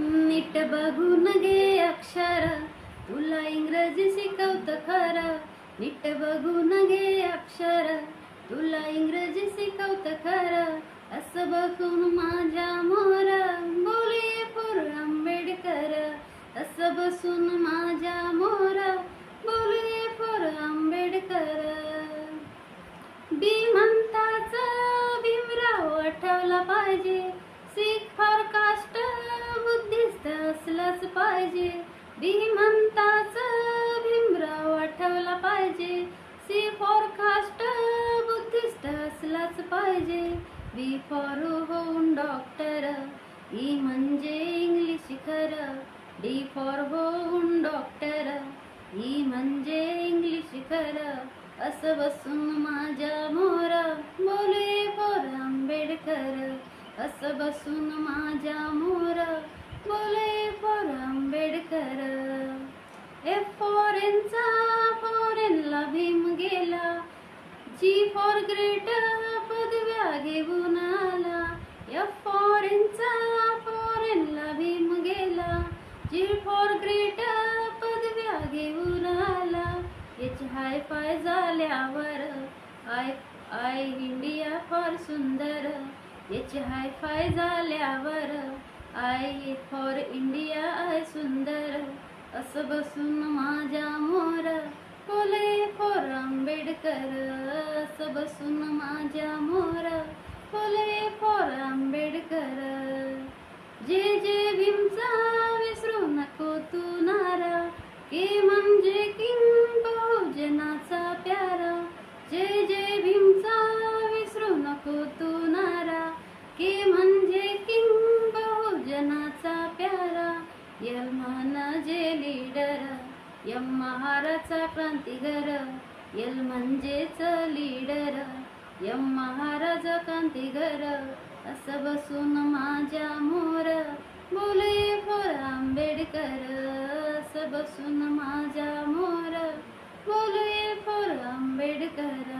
नीट बघून घे अक्षर. तुला इंग्रजी शिकवत खर. नीट बघून घे अक्षर. तुला इंग्रजी शिकवत खर. असं बघून माझ्या मोर बोले पोर आंबेडकर. असं बसून माझ्या मोर बोले पोर आंबेडकर. भीमंताचा भीमराव आठवला पाहिजे. सिख फार पाहिजे. धीमंताच भीमराव आठवला पाहिजे. सी फॉर कास्ट बुद्धिस्ट असलाच पाहिजे. बी फॉर होऊन डॉक्टर ई e म्हणजे इंग्लिश खर डी फॉर होऊन डॉक्टर ई e म्हणजे इंग्लिश खर असं बसून माझ्या मोर बोले फॉर आंबेडकर. असं बसून माझ्या मोर बोले फॉर आंबेडकर. एफ फॉरेनचा फॉरेनला भीम गेला. जी फॉर ग्रेट पदव्या घेऊन आला. एफ फॉरेनचा फॉरेनला भीम गेला. जी फॉर ग्रेट पदव्या घेऊन आला. याची हाय पाय झाल्यावर आय आय इंडिया फार सुंदर. याची हाय फाय झाल्यावर आय फॉर इंडिया आय सुंदर। असं बसून माझ्या मोर। फुले फॉर आंबेडकर। असं बसून माझ्या मोर। फुले फॉर आंबेडकर। जे जे भीमचा विसरू नको तू नारा। के म्हणजे किंग बहुजनाचा प्यारा। जे जे लीडरा प्यारा यल म्हणजे लीडर यम महाराचा क्रांतिगर यल म्हणजेच लीडर यम महाराज क्रांतिगर असं बसून माझ्या मोर बोले फोर आंबेडकर असं बसून माझ्या मोर बोले फोर आंबेडकर.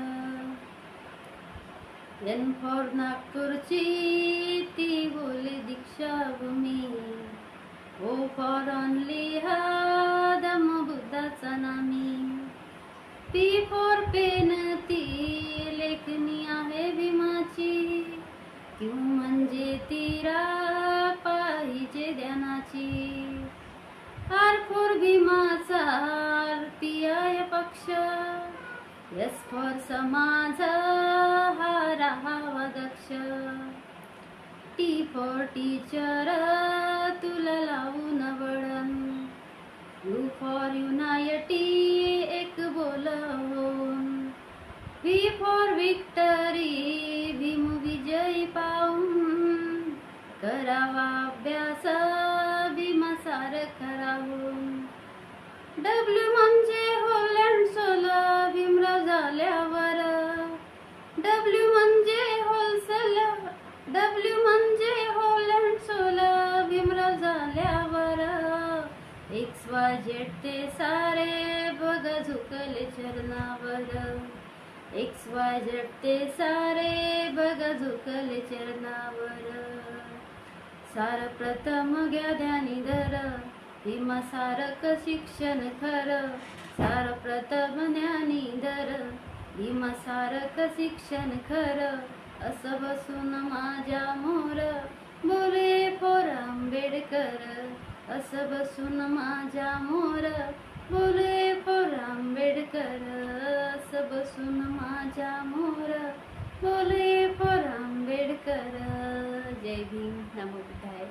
एन फॉर नागपूरची ती बोले दीक्षाभूमी ओ फॉर ऑनली हा दम बुद्धाचा नामी पी फॉर पेन ती लेखनी आहे भीमाची. क्यू म्हणजे तीरा पाहिजे ध्यानाची आर फॉर भीमाचा आरती आय पक्ष. यस फॉर समाज हा राहावा दक्ष. टी फॉर टीचर तुला लावून वळण यू फॉर युनायटी एक बोलवून. व्ही फॉर विक्टरी भीम विजयी पाहून. करावा अभ्यास भीमासार करावून डब्ल्यू म्हणजे चरणावर. एक्स वाय झेड ते सारे बघ झुकले चरणावर. सार प्रथम घ्या ध्यानी धर. भीमा सारक शिक्षण खर. सार प्रथम ज्ञानी धर. भीमा सारक शिक्षण खर. असं बसून माझ्या मोर. बोले पोर आंबेडकर. असं बसून माझ्या मोर. बोले पोर आंबेडकर असं बसून माझ्या मोर. बोले पोर आंबेडकर जय भीम. नमो बुद्धाय.